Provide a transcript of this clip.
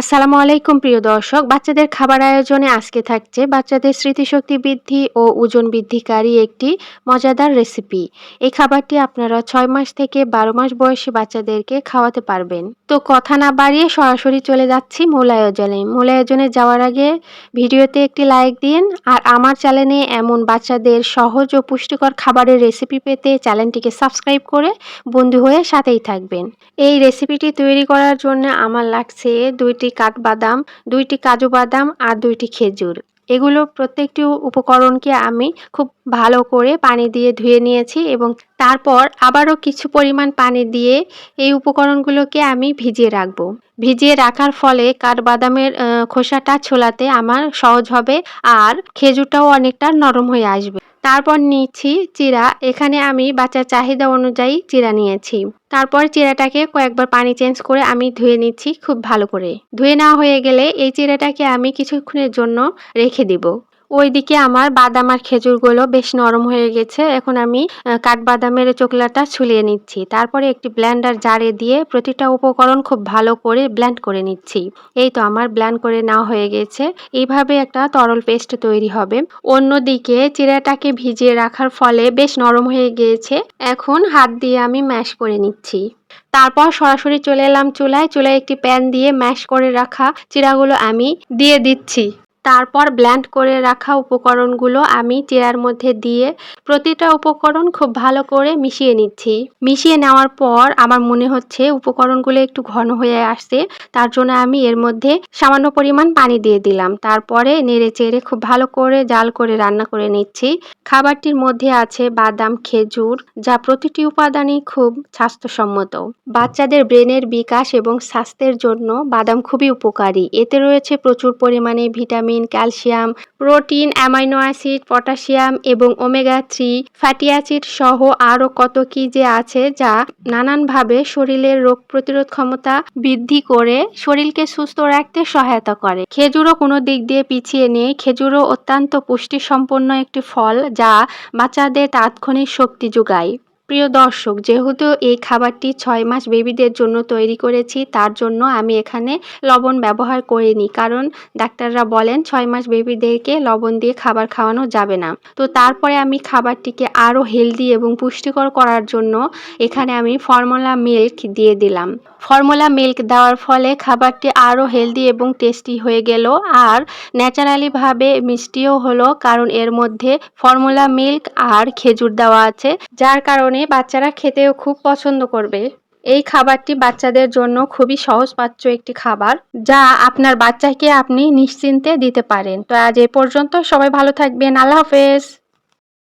আসসালামু আলাইকুম, প্রিয় দর্শক। বাচ্চাদের খাবার আয়োজনে আজকে থাকছে বাচ্চাদের স্মৃতিশক্তি বৃদ্ধি ও ওজন বৃদ্ধিকারী একটি মজাদার রেসিপি। এই খাবারটি আপনারা ছয় মাস থেকে বারো মাস বয়সী বাচ্চাদেরকে খাওয়াতে পারবেন। তো কথা না বাড়িয়ে সরাসরি চলে যাচ্ছি মূল আয়োজনে। মূল আয়োজনে যাওয়ার আগে ভিডিওতে একটি লাইক দিন আর আমার চ্যানেলে এমন বাচ্চাদের সহজ ও পুষ্টিকর খাবারের রেসিপি পেতে চ্যানেলটিকে সাবস্ক্রাইব করে বন্ধু হয়ে সাথেই থাকবেন। এই রেসিপিটি তৈরি করার জন্য আমার লাগছে দুইটি কাঠবাদাম, দুইটি কাজু বাদাম আর দুইটি খেজুর। এগুলো প্রত্যেকটি উপকরণকে আমি খুব ভালো করে পানি দিয়ে ধুয়ে নিয়েছি এবং তারপর আবারও কিছু পরিমাণ পানি দিয়ে এই উপকরণগুলোকে আমি ভিজিয়ে রাখব। ভিজিয়ে রাখার ফলে কাঠবাদামের খোসাটা ছোলাতে আমার সহজ হবে আর খেজুরটাও অনেকটা নরম হয়ে আসবে। তারপর নিচ্ছি চিরা। এখানে আমি বাচ্চার চাহিদা অনুযায়ী চিরা নিয়েছি। তারপর চিরাটাকে কয়েকবার পানি চেঞ্জ করে আমি ধুয়ে নিচ্ছি খুব ভালো করে। ধুয়ে নেওয়া হয়ে গেলে এই চিরাটাকে আমি কিছুক্ষণের জন্য রেখে দিব। ওইদিকে আমার বাদাম আর খেজুরগুলো বেশ নরম হয়ে গেছে। এখন আমি কাঠবাদামের চোকলাটা ছুলিয়ে নিচ্ছি। তারপরে একটি ব্ল্যান্ডার জারে দিয়ে প্রতিটা উপকরণ খুব ভালো করে ব্ল্যান্ড করে নিচ্ছি। এই তো আমার ব্ল্যান্ড করে নেওয়া হয়ে গেছে। এইভাবে একটা তরল পেস্ট তৈরি হবে। অন্যদিকে চিরাটাকে ভিজিয়ে রাখার ফলে বেশ নরম হয়ে গিয়েছে। এখন হাত দিয়ে আমি ম্যাশ করে নিচ্ছি। তারপর সরাসরি চলে এলাম চুলায়। চুলায় একটি প্যান দিয়ে ম্যাশ করে রাখা চিরাগুলো আমি দিয়ে দিচ্ছি। তারপর ব্ল্যান্ড করে রাখা উপকরণগুলো আমি চিরার মধ্যে দিয়ে প্রতিটা উপকরণ খুব ভালো করে মিশিয়ে নিচ্ছি। মিশিয়ে নেওয়ার পর আমার মনে হচ্ছে উপকরণগুলো একটু ঘন হয়ে আসছে, তার জন্য আমি এর মধ্যে সামান্য পরিমাণ পানি দিয়ে দিলাম। তারপরে নেড়ে চেড়ে খুব ভালো করে জাল করে রান্না করে নিচ্ছি। খাবারটির মধ্যে আছে বাদাম, খেজুর, যা প্রতিটি উপাদানই খুব স্বাস্থ্যসম্মত। বাচ্চাদের ব্রেনের বিকাশ এবং স্বাস্থ্যের জন্য বাদাম খুবই উপকারী। এতে রয়েছে প্রচুর পরিমাণে vitamin vitamin, calcium, protein, amino acid, potassium এবং ওমেগা থ্রি ফ্যাটি অ্যাসিড সহ আরও কত কি যে আছে যা নানানভাবে শরীরের রোগ প্রতিরোধ ক্ষমতা বৃদ্ধি করে শরীরকে সুস্থ রাখতে সহায়তা করে। খেজুরও কোনো দিক দিয়ে পিছিয়ে নেই। খেজুরও অত্যন্ত পুষ্টি সম্পন্ন একটি ফল যা বাচ্চাদের তাৎক্ষণিক শক্তি যোগায়। প্রিয় দর্শক, যেহেতু এই খাবারটি ছয় মাস বেবিদের জন্য তৈরি করেছি, তার জন্য আমি এখানে লবণ ব্যবহার করিনি। কারণ ডাক্তাররা বলেন ছয় মাস বেবিদেরকে লবণ দিয়ে খাবার খাওয়ানো যাবে না। তো তারপরে আমি খাবারটিকে আরও হেলদি এবং পুষ্টিকর করার জন্য এখানে আমি ফর্মুলা মিল্ক দিয়ে দিলাম। ফর্মুলা মিল্ক দেওয়ার ফলে খাবারটি আরও হেলদি এবং টেস্টি হয়ে গেল। আর ন্যাচারালিভাবে মিষ্টিও হলো, কারণ এর মধ্যে ফর্মুলা মিল্ক আর খেজুর দেওয়া আছে, যার কারণে বাচ্চারা খেতেও খুব পছন্দ করবে। এই খাবারটি বাচ্চাদের জন্য খুবই সহজপাচ্য একটি খাবার, যা আপনার বাচ্চাকে আপনি নিশ্চিন্তে দিতে পারেন। তো আজ এ পর্যন্ত সবাই ভালো থাকবেন। আল্লাহ হাফেজ।